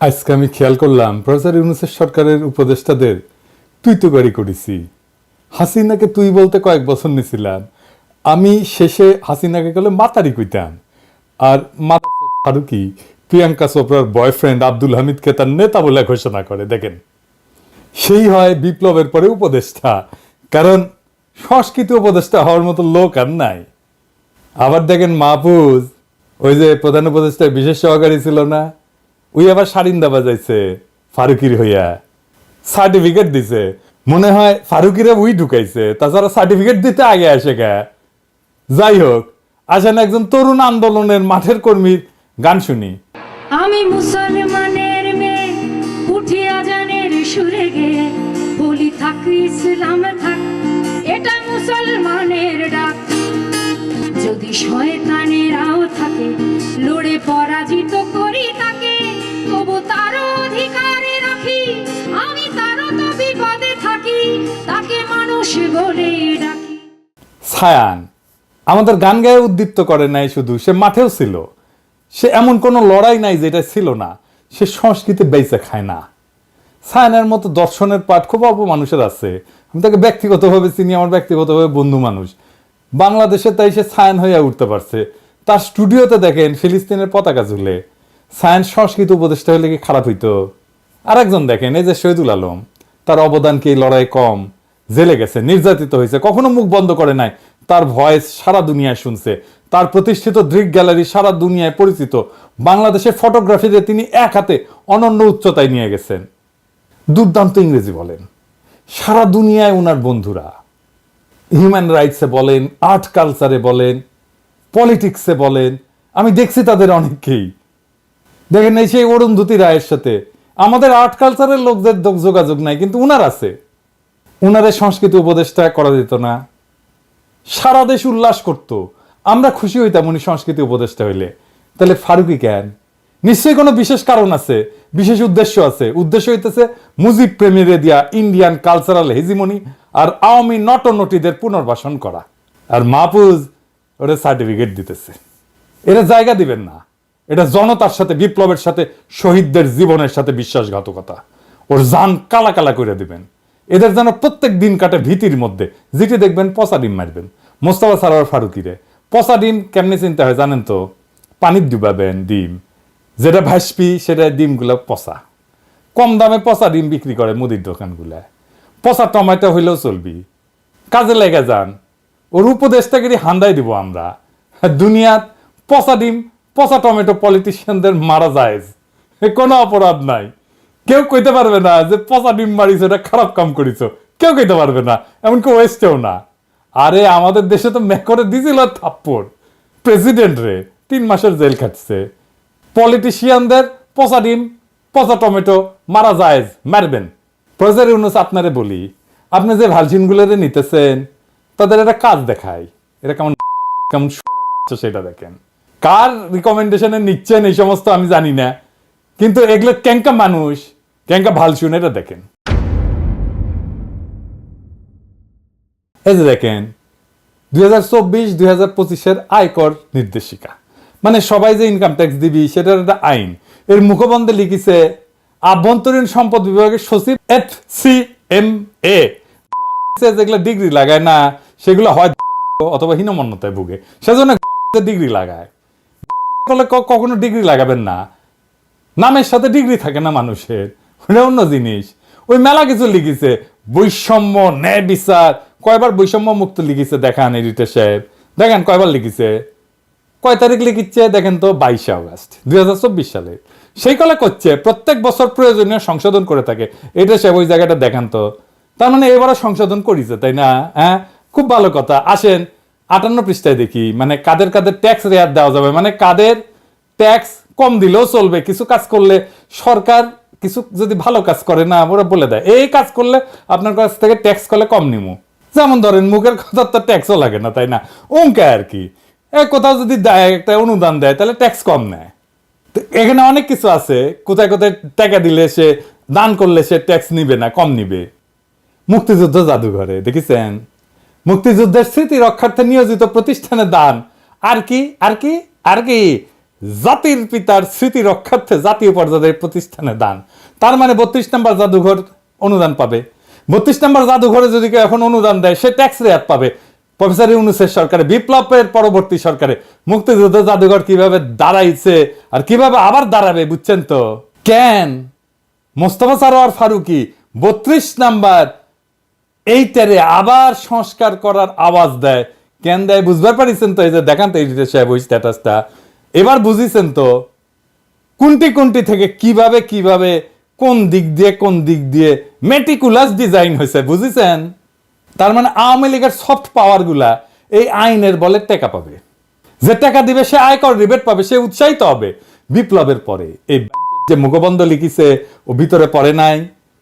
আজকে আমি খেয়াল করলাম প্রফেসর ইউনুসের সরকারের উপদেষ্টাদের, তুই তো গাড়ি করেছি। হাসিনাকে তুই বলতে কয়েক বছর নিছিলাম। আমি শেষে হাসিনাকে গেলে মাতারি কইতাম। আর মাতা ফারুকি, প্রিয়াঙ্কা চোপড়ার বয়ফ্রেন্ড আব্দুল হামিদকে তার নেতা বলে ঘোষণা করে, দেখেন। সেই হয় বিপ্লবের পরে উপদেষ্টা, কারণ সংস্কৃতি উপদেষ্টা হওয়ার মতো লোক আর নাই। আবার দেখেন মাহফুজ, ওই যে প্রধান উপদেষ্টার বিশেষ সহকারী ছিল না? ওই আবার সারিন্দা বাজাইছে, ফারুকির হইয়া। সার্টিফিকেট দিছে। মনে হয় ফারুকিরে উই ঢুকাইছে, তাছাড়া সার্টিফিকেট দিতে আগে আসে গা যাই হোক, আসেন একজন তরুণ আন্দোলনের মাঠের কর্মীর গান শুনি। আমি মুসলমানের মেয়ে উঠি আজানের সুরে গে বলি, থাক ইসলাম, থাক, এটা মুসলমানের ডাক। যদি শয়তানেরাও থাকে ছায়ান আমাদের গান গায়ে উদ্দীপ্ত করে নাই শুধু, সে মাঠেও ছিল। সে এমন কোনো লড়াই নাই যেটা ছিল না। সে সংস্কৃতি বেঁচে খায় না। সায়নের মতো দর্শনের পাঠ খুব অল্প মানুষের আছে। আমি তাকে ব্যক্তিগতভাবে চিনি, আমার ব্যক্তিগতভাবে বন্ধু মানুষ। বাংলাদেশে তাই সে সায়ন হয়ে উঠতে পারছে। তার স্টুডিওতে দেখেন ফিলিস্তিনের পতাকা ঝুলে। সায়েন্স সংস্কৃত উপদেষ্টা হলে কি খারাপ হইতো? আরেকজন দেখেন, এই যে শহীদুল আলম। তার অবদান কি লড়াই কম? জেলে গেছে, নির্যাতিত হয়েছে, কখনো মুখ বন্ধ করে নাই। তার ভয়েস সারা দুনিয়ায় শুনছে। তার প্রতিষ্ঠিত দৃক গ্যালারি সারা দুনিয়ায় পরিচিত। বাংলাদেশের ফটোগ্রাফিতে তিনি এক হাতে অনন্য উচ্চতায় নিয়ে গেছেন। দুর্দান্ত ইংরেজি বলেন। সারা দুনিয়ায় ওনার বন্ধুরা। হিউম্যান রাইটসে বলেন আর্ট কালচারে বলেন পলিটিক্সে বলেন, আমি দেখছি তাদের অনেককেই। দেখেন এই সেই অরুন্ধতী রায়ের সাথে। আমাদের আর্ট কালচারের লোকদের যোগাযোগ নাই, কিন্তু উনার আছে। উনারে সংস্কৃতি উপদেষ্টা করা যেত না। সারা দেশ উল্লাস করত। আমরা খুশি হইতাম উনি সংস্কৃতি উপদেষ্টা হইলে। তাহলে ফারুকি কেন? নিশ্চয়ই কোনো বিশেষ কারণ আছে, বিশেষ উদ্দেশ্য আছে। উদ্দেশ্য হইতেছে মুজিব প্রেমীরে দিয়া ইন্ডিয়ান কালচারাল হেজিমনি আর আওয়ামী নটনটিদের পুনর্বাসন করা। আর মাহফুজ ওরা সার্টিফিকেট দিতেছে। এরা জায়গা দিবেন না। এটা জনতার সাথে, বিপ্লবের সাথে, শহীদদের জীবনের সাথে বিশ্বাসঘাতকতা। ওর জান কালা কালা করে দিবেন। এদের যেন প্রত্যেক দিন কাটে ভীতির মধ্যে। যেটি দেখবেন পচা ডিম মারবেন। মোস্তফা সারার ফারুকিরে। পচা ডিম কেমনি চিন্তা হয় জানেন তো? পানির ডুবাবেন ডিম। যেটা ভাসপি সেটা ডিমগুলো পচা। কম দামে পচা ডিম বিক্রি করে মুদির দোকানগুলায় পচা টমেটো হইলেও চলবি। কাজে লেগে যান। ওর উপদেশটাকে হান্দাই দিব আমরা। দুনিয়াত পচা ডিম, পচা টমেটো পলিটিশিয়ানদের মারা যায়। কোনো অপরাধ নাই। কেউ কইতে পারবে না যে পচা ডিম মারিছো এটা খারাপ কাম করিছো। কেউ কইতে পারবে না, এমনকি ওয়েস্টেও না। আরে, আমাদের দেশে তো মেকরে দিছিল থাপ্পড়। প্রেসিডেন্ট রে, তিন মাসের জেল খাটছে। পলিটিশিয়ানদের পচা ডিম, পচা টমেটো, মারা যায় মারবেন। প্রফেসর ইউনুস আপনারে বলি, আপনি যে ভালচিনগুলোরে নিতেছেন, তাদের একটা কাজ দেখায় এটা কেমন কেমন সেটা দেখেন। কার রিকমেন্ডেশনে নিচ্ছেন এই সমস্ত আমি জানি না। কিন্তু এগুলো ক্যাঙ্কা মানুষ। ক্যাঙ্কা ভালচুন এটা দেখেন। এই যে দেখেন, দুই হাজার চব্বিশ আয়কর নির্দেশিকা। মানে সবাই যে ইনকাম ট্যাক্স দিবি, সেটার একটা আইন। এর মুখবন্ধে লিখিছে, আভ্যন্তরীণ সম্পদ বিভাগের সচিব এফ সি এম এ যেগুলো ডিগ্রি লাগায় না, সেগুলো হয় অথবা হীনমন্যতায় ভুগে। সেজন্য ডিগ্রি লাগায়। কখনো ডিগ্রি লাগাবেন না। নামের সাথে ডিগ্রি থাকে না মানুষের। ওটা অন্য জিনিস। ওই মেলা কিছু লিখিছে, বৈষম্য ন্যায় বিচার। কয়বার বৈষম্য মুক্ত লিখিছে দেখান এডিটর সাহেব দেখেন কয়বার লিখিছে? কয় তারিখ লিখিচ্ছে দেখেন তো বাইশে আগস্ট, দুই হাজার চব্বিশ সালে। সেই কলে করছে, প্রত্যেক বছর প্রয়োজনীয় সংশোধন করে থাকে। এটা সে ওই জায়গাটা দেখান তো। তার মানে এবারও সংশোধন করিছে, তাই না? হ্যাঁ? খুব ভালো কথা। আসেন, আটান্ন পৃষ্ঠায় দেখি। মানে কাদের কাদের ট্যাক্স রেয়ার দেওয়া যাবে? মানে কাদের ট্যাক্স কম দিলেও চলবে। কিছু কাজ করলে সরকার কিছু যদি ভালো কাজ করে, না, ওরা বলে দেয়, এই কাজ করলে আপনার কাছ থেকে ট্যাক্স করলে কম নিমু। যেমন ধরেন, মুখের কথা তো ট্যাক্সও লাগে না, তাই না? অঙ্কে আর কি। কোথাও যদি দেয়, একটা অনুদান দেয়, তাহলে ট্যাক্স কম নেয়। তো এখানে অনেক কিছু আছে, কোথায় কোথায় টাকা দিলে সে দান করলে সে ট্যাক্স নিবে না, কম নিবে। মুক্তিযুদ্ধ জাদুঘরে, দেখেছেন? মুক্তিযুদ্ধের স্মৃতি রক্ষার্থে নিয়োজিত প্রতিষ্ঠানের দান। আর কি আর কি আর কি? জাতির পিতার স্মৃতি রক্ষার্থে জাতীয় পর্যায়ের প্রতিষ্ঠানে দান। তার মানে বত্রিশ নম্বর জাদুঘর অনুদান পাবে। বত্রিশ নম্বর জাদুঘরে যদি কেউ এখন অনুদান দেয়, সে ট্যাক্স রেয়াত পাবে। প্রফেসর ইউনুসের সরকারে, বিপ্লবের পরবর্তী সরকারে মুক্তিযুদ্ধ জাদুঘর কীভাবে দাঁড়াইছে আর কীভাবে আবার দাঁড়াবে, বুঝছেন তো? কেন? মোস্তফা সারোয়ার ফারুকি বত্রিশ নাম্বার এইটারে আবার সংস্কার করার আওয়াজ দেয়। কেন দেয়? বুঝবার পারিছেন তো এই যে, দেখান তো ওই স্ট্যাটাসটা এবার বুঝিছেন তো, কোনটি কোনটি থেকে কীভাবে কীভাবে কোন দিক দিয়ে কোন দিক দিয়ে মেটিকুলাস ডিজাইন হয়েছে, বুঝেছেন? তার মানে আওয়ামী লীগের সফট পাওয়ারগুলা এই আইনের বলে টেকা পাবে। যে টাকা দিবে, সে আয়কর রিবেট পাবে, সে উৎসাহিত হবে বিপ্লবের পরে। এই যে মুখবন্ধ লিখিছে, ও ভিতরে পড়ে নাই।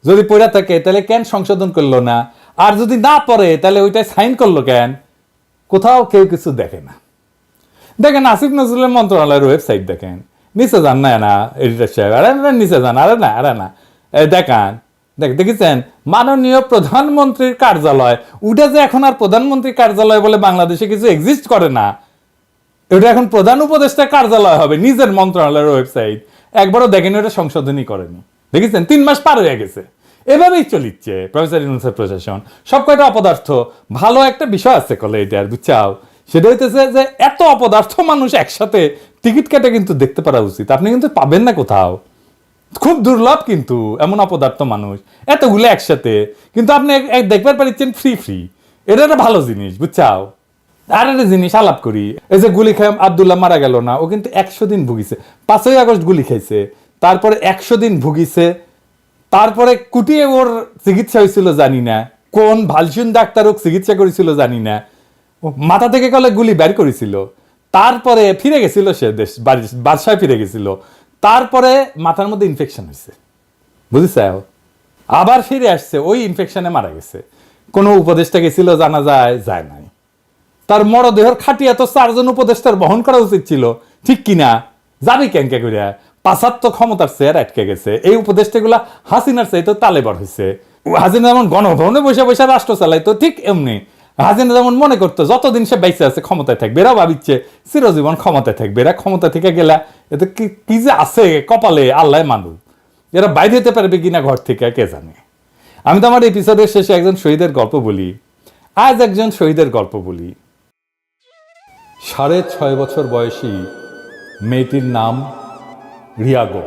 যদি পড়া থাকে, তাহলে কেন সংশোধন করল না? আর যদি না পড়ে, তাহলে ওইটাই সাইন করল কেন? কোথাও কেউ কিছু দেখে না। দেখেন আসিফ নজরুলের মন্ত্রণালয়ের ওয়েবসাইট দেখেন। নিচে যান, না না এডিটর সাহেব। আরে, না, নিচে যান, আরে, না আরে, না। দেখান। দেখ, দেখেছেন? মাননীয় প্রধানমন্ত্রীর কার্যালয়। ওটা যে এখন আর প্রধানমন্ত্রীর কার্যালয় বলে বাংলাদেশে কিছু এক্সিস্ট করে না, এটা এখন প্রধান উপদেষ্টা কার্যালয় হবে, নিজের মন্ত্রণালয়ের ওয়েবসাইট একবারও দেখেন ওটা সংশোধনই করেনি। দেখেছেন? তিন মাস পার হয়ে গেছে। এভাবেই চলিচ্ছে প্রফেসর ইউনুসের প্রশাসন। সব কয়টা অপদার্থ। ভালো একটা বিষয় আছে কলে এটা আর বুঝছাও? সেটা হইতেছে যে এত অপদার্থ মানুষ একসাথে টিকিট কেটে কিন্তু দেখতে পারা উচিত। আপনি কিন্তু পাবেন না কোথাও। খুব দুর্লভ কিন্তু এমন অপদার্থ মানুষ। এতগুলো একসাথে। কিন্তু আপনি দেখবার পারিচ্ছেন ফ্রি ফ্রি এটা একটা ভালো জিনিস, বুঝছাও? আর একটা জিনিস আলাপ করি। এই যে গুলি খাই আবদুল্লাহ মারা গেল না, ও কিন্তু একশো দিন ভুগিছে। পাঁচই আগস্ট গুলি খাইছে। তারপরে একশো দিন ভুগিছে। তারপরে কুটিয়ে ওর চিকিৎসা হয়েছিল জানি না। কোন ভালসুন ডাক্তার ওর চিকিৎসা করেছিল জানি না। মাথা থেকে কলে গুলি বের করেছিল। তারপরে ফিরে গেছিল সে দেশ বাদশায় ফিরে গেছিল। তারপরে মাথার মধ্যে ইনফেকশন হয়েছে। বুঝেছ? আবার ফিরে আসছে, ওই ইনফেকশনে মারা গেছে। কোনো উপদেশটা গেছিল, জানা যায় যায় নাই। তার মরদেহের খাটিয়া তো চারজন উপদেষ্টার বহন করা উচিত ছিল। ঠিক কিনা? যাবি ক্যাঙ্কে করিয়া পাঁচাত্ত ক্ষমতার চেয়ার আটকে গেছে। এই উপদেষ্টাগুলা হাসিনার চাইতে তালেবার হয়েছে হাসিনা যেমন গণভবনে বসে বসে রাষ্ট্র চালাইতো, ঠিক এমনি। হাসিনা যেমন মনে করতো, যতদিন সে বাইসে আছে ক্ষমতায় থাকবে এরা ভাবিচ্ছে চিরজীবন ক্ষমতায় থাকবে। এরা ক্ষমতা থেকে গেলা এতে কি কি যে আছে কপালে আল্লাহ মানু এরা বাইরে যেতে পারবে কিনা ঘর থেকে, কে জানে? আমি তো আমার এপিসোডের শেষে একজন শহীদের গল্প বলি। আজ একজন শহীদের গল্প বলি। সাড়ে ছয় বছর বয়সী মেয়েটির নাম রিয়াগো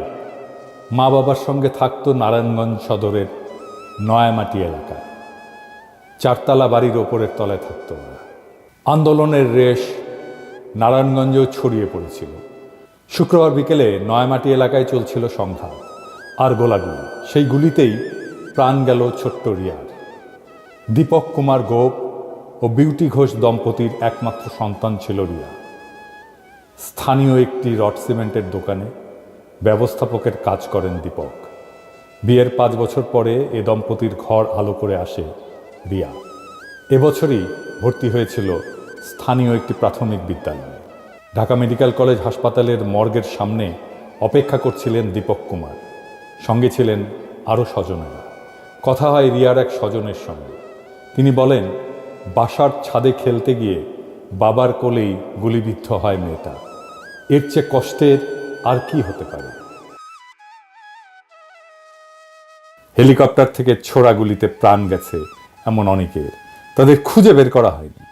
মা বাবার সঙ্গে থাকতো নারায়ণগঞ্জ সদরের নয়ামাটি এলাকায়। চারতলা বাড়ির ওপরের তলায় থাকতো ওরা। আন্দোলনের রেশ নারায়ণগঞ্জেও ছড়িয়ে পড়েছিল। শুক্রবার বিকেলে নয়ামাটি এলাকায় চলছিল সংঘাত। আর গোলাগুলি, সেই গুলিতেই প্রাণ গেল ছোট্ট রিয়ার। দীপক কুমার গোপ ও বিউটি ঘোষ দম্পতির একমাত্র সন্তান ছিল রিয়া। স্থানীয় একটি রড সিমেন্টের দোকানে ব্যবস্থাপকের কাজ করেন দীপক। বিয়ের পাঁচ বছর পরে এ দম্পতির ঘর আলো করে আসে রিয়া। এবছরই ভর্তি হয়েছিল স্থানীয় একটি প্রাথমিক বিদ্যালয়ে। ঢাকা মেডিকেল কলেজ হাসপাতালের মর্গের সামনে অপেক্ষা করছিলেন দীপক কুমার। সঙ্গে ছিলেন আরও স্বজনেরা। কথা হয় রিয়ার এক স্বজনের সঙ্গে। তিনি বলেন, বাসার ছাদে খেলতে গিয়ে বাবার কোলেই গুলিবিদ্ধ হয় মেয়েটা। এর চেয়ে কষ্টের আর কি হতে পারে? হেলিকপ্টার থেকে ছোড়া গুলিতে প্রাণ গেছে এমন অনেকের। তাদের খুঁজে বের করা হয়নি।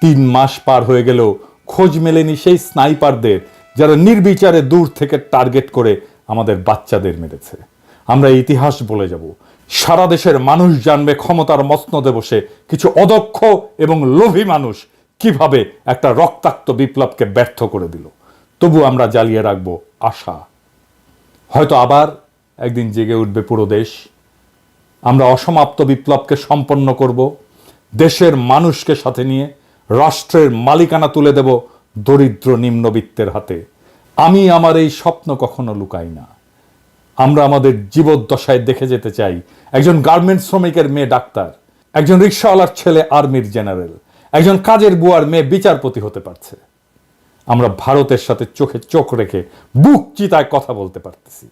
তিন মাস পার হয়ে গেলেও খোঁজ মেলেনি সেই স্নাইপারদের, যারা নির্বিচারে দূর থেকে টার্গেট করে আমাদের বাচ্চাদের মেরেছে। আমরা ইতিহাস বলে যাব। সারা দেশের মানুষ জানবে ক্ষমতার মসনদে বসে কিছু অদক্ষ এবং লোভী মানুষ কীভাবে একটা রক্তাক্ত বিপ্লবকে ব্যর্থ করে দিল। তবু আমরা জ্বালিয়ে রাখব আশা। হয়তো আবার একদিন জেগে উঠবে পুরো দেশ। আমরা অসমাপ্ত বিপ্লবকে সম্পন্ন করব, দেশের মানুষকে সাথে নিয়ে রাষ্ট্রের মালিকানা তুলে দেব দরিদ্র নিম্নবিত্তের হাতে। আমি আমার এই স্বপ্ন কখনো লুকাই না। আমরা আমাদের জীবদ্দশায় দেখে যেতে চাই। একজন গার্মেন্টস শ্রমিকের মেয়ে ডাক্তার, একজন রিক্সাওয়ালার ছেলে আর্মির জেনারেল, একজন কাজের বুয়ার মেয়ে বিচারপতি হতে পারছে। আমরা ভারতের সাথে চোখে চোখ রেখে বুক চিতায় কথা বলতে পারতেছি।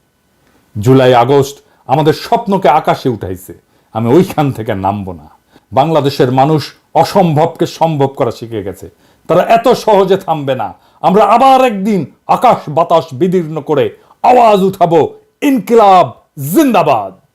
জুলাই আগস্ট আমাদের স্বপ্নকে আকাশে উঠাইছে। আমি ওইখান থেকে নামবো না। বাংলাদেশের মানুষ অসম্ভবকে সম্ভব করা শিখে গেছে। তারা এত সহজে থামবে না। আমরা আবার একদিন আকাশ বাতাস বিদীর্ণ করে আওয়াজ উঠাবো, ইনকিলাব, জিন্দাবাদ।